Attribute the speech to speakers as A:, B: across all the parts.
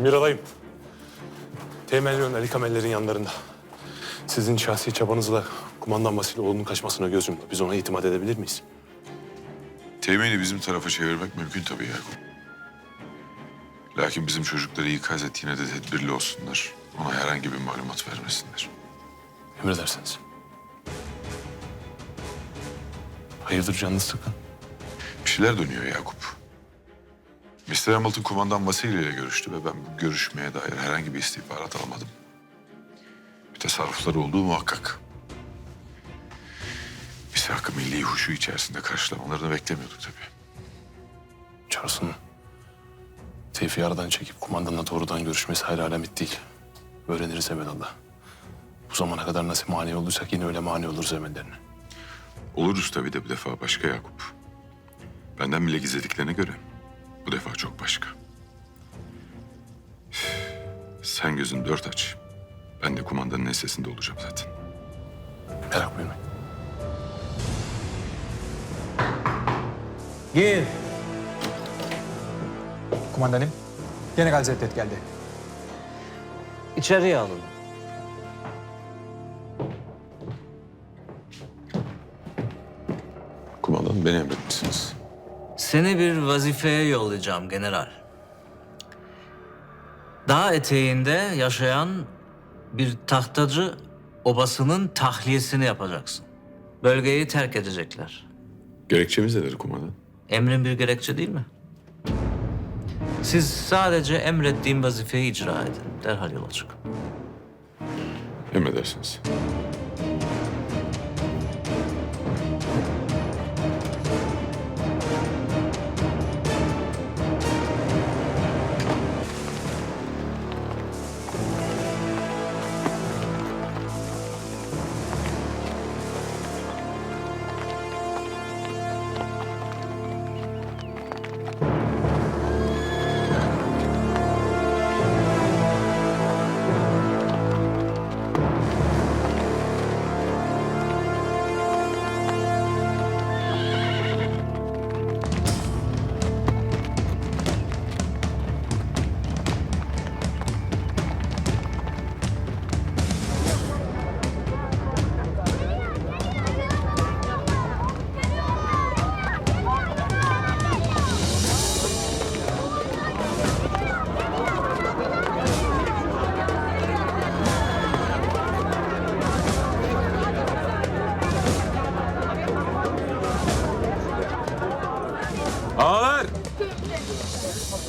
A: Miralay'ım. Teğmen Yön Ali Kameller'in yanlarında. Sizin şahsi çabanızla kumandan Vasiloğlu'nun kaçmasına göz yumdu. Biz ona itimat edebilir miyiz?
B: Teğmeni bizim tarafa çevirmek mümkün tabii Yakup. Lakin bizim çocukları ikaz et yine de tedbirli olsunlar. Ona herhangi bir malumat vermesinler.
A: Emredersiniz. Hayırdır canınız sıkın?
B: Bir şeyler dönüyor Yakup. Mr. Hamilton kumandan Vasily ile görüştü ve ben bu görüşmeye dair herhangi bir istihbarat almadım. Bir tasarrufları olduğu muhakkak. Biz hakkı milli huşu içerisinde karşılamalarını beklemiyorduk tabii.
A: Charles'ın Tevfik'i aradan çekip kumandanla doğrudan görüşmesi hayal alamet değil. Öğreniriz evvelallah. Bu zamana kadar nasıl mani olduysak yine öyle mani oluruz emellerine.
B: Oluruz tabii de bu defa başka Yakup. Benden bile gizlediklerine göre bu defa çok başka. Sen gözün dört aç. Ben de kumandanın ensesinde olacağım zaten.
A: Merak buyurmayın.
C: Gir. Kumandanım, General Zeddet geldi.
D: İçeriye alın.
B: Kumandan beni emretmişsiniz.
D: Seni bir vazifeye yollayacağım general. Dağ eteğinde yaşayan bir tahtacı obasının tahliyesini yapacaksın. Bölgeyi terk edecekler.
B: Gerekçemiz nedir kumandan?
D: Emrin bir gerekçe değil mi? Siz sadece emrettiğim vazifeyi icra edin. Derhal yola çıkın.
B: Emredersiniz.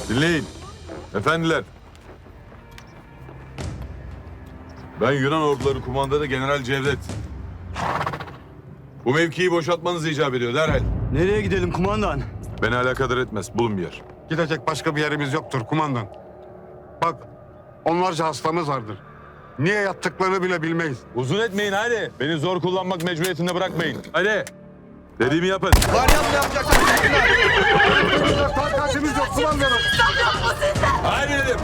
E: Dinleyin. Efendiler. Ben Yunan orduları kumandanı General Cevdet. Bu mevkiyi boşaltmanız icap ediyor derhal.
F: Nereye gidelim kumandan?
E: Beni alakadar etmez. Bulun bir yer.
G: Gidecek başka bir yerimiz yoktur kumandan. Bak onlarca hastamız vardır. Niye yattıklarını bile bilmeyiz.
E: Uzun etmeyin hadi. Beni zor kullanmak mecburiyetinde bırakmayın. Hadi. Dediğimi yapın.
G: Takatimiz yok kumandanım.
E: Hadi dedim.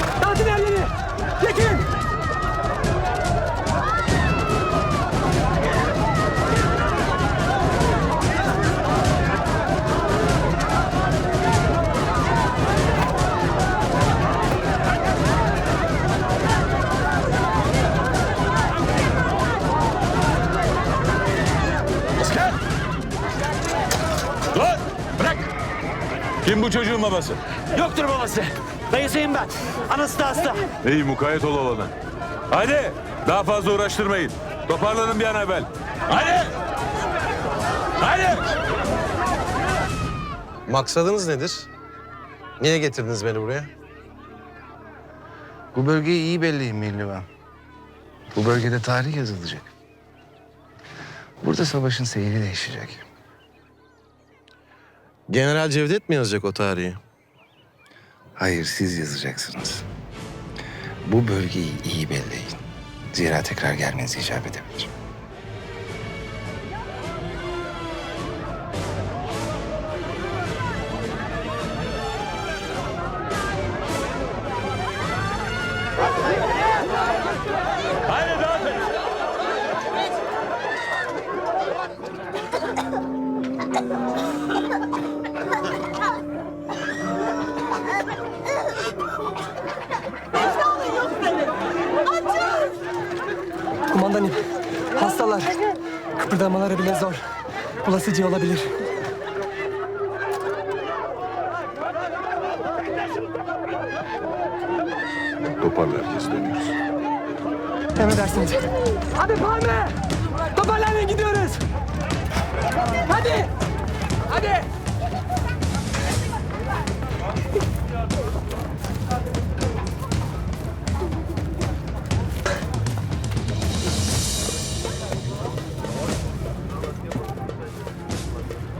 E: Bu çocuğun babası?
F: Yoktur babası. Dayısıyım ben. Anası da hasta.
E: İyi mukayyet ol olana. Hadi daha fazla uğraştırmayın. Toparlanın bir an evvel. Hadi! Hadi!
H: Maksadınız nedir? Niye getirdiniz beni buraya?
I: Bu bölgeyi iyi belleyim Mihlivan. Bu bölgede tarih yazılacak. Burada savaşın seyri değişecek.
H: General Cevdet mi yazacak o tarihi?
I: Hayır siz yazacaksınız. Bu bölgeyi iyi belleyin. Zira tekrar gelmeniz icap edebilir.
E: Hadi Kumandanım,
J: hastalar. Kıpırdamaları bile zor. Bulasıcı olabilir.
B: Toparla herkes dönüyoruz.
J: Emredersiniz. Hadi Palme! Toparlanın gidiyoruz! Hadi! Hadi!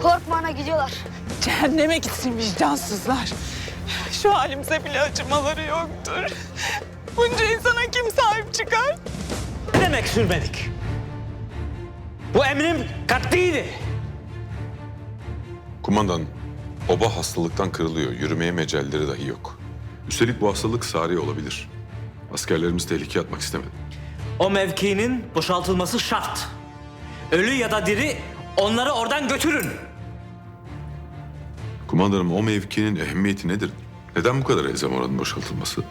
C: Korkma ana gidiyorlar.
K: Cehenneme gitsin vicdansızlar. Şu halimize bile acımaları yoktur. Bunca insana kim sahip çıkar?
D: Ne demek sürmedik? Bu emrim kat'iydi.
B: Kumandan, oba hastalıktan kırılıyor. Yürümeye mecalleri dahi yok. Üstelik bu hastalık sari olabilir. Askerlerimiz tehlikeye atmak istemedi.
D: O mevkinin boşaltılması şart. Ölü ya da diri onları oradan götürün.
B: Kumandanım o mevkinin ehemmiyeti nedir? Neden bu kadar elzem oranın boşaltılması?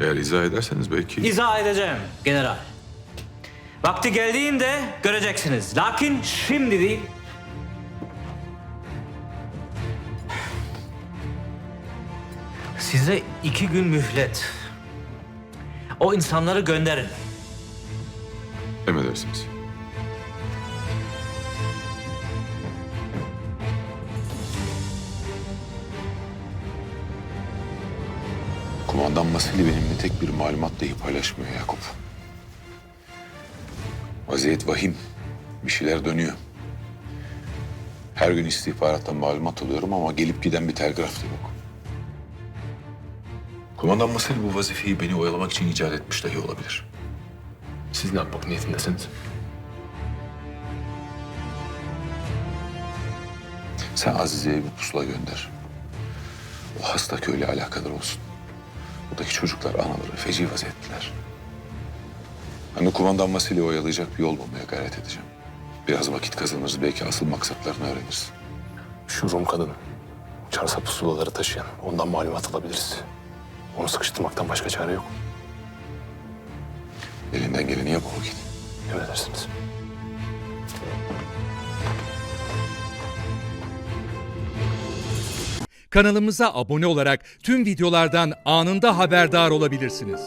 B: Eğer izah ederseniz belki...
D: İzah edeceğim general. Vakti geldiğinde göreceksiniz. Lakin şimdi değil. Size iki gün mühlet. O insanları gönderin.
B: Emredersiniz. Kumandan Vasili benimle tek bir malumat dahi paylaşmıyor Yakup. Vaziyet vahim. Bir şeyler dönüyor. Her gün istihbarattan malumat alıyorum ama gelip giden bir telgraf da yok. Kumandan Vasili bu vazifeyi beni oyalamak için icat etmiş dahi olabilir.
A: Siz ne yapmak niyetindesiniz?
B: Sen Azize'ye bir pusula gönder. O hasta köyle alakadar olsun. Buradaki çocuklar anaları feci vaziyettiler. De kumandan Vasili'yi oyalayacak bir yol bulmaya gayret edeceğim. Biraz vakit kazanırız. Belki asıl maksatlarını öğreniriz.
A: Şu Rum kadını. Çarsa pusulaları taşıyan. Ondan malumat alabiliriz. Onu sıkıştırmaktan başka çare yok.
B: Elinden geleni yap o vakit.
A: Emredersiniz.
L: Kanalımıza abone olarak tüm videolardan anında haberdar olabilirsiniz.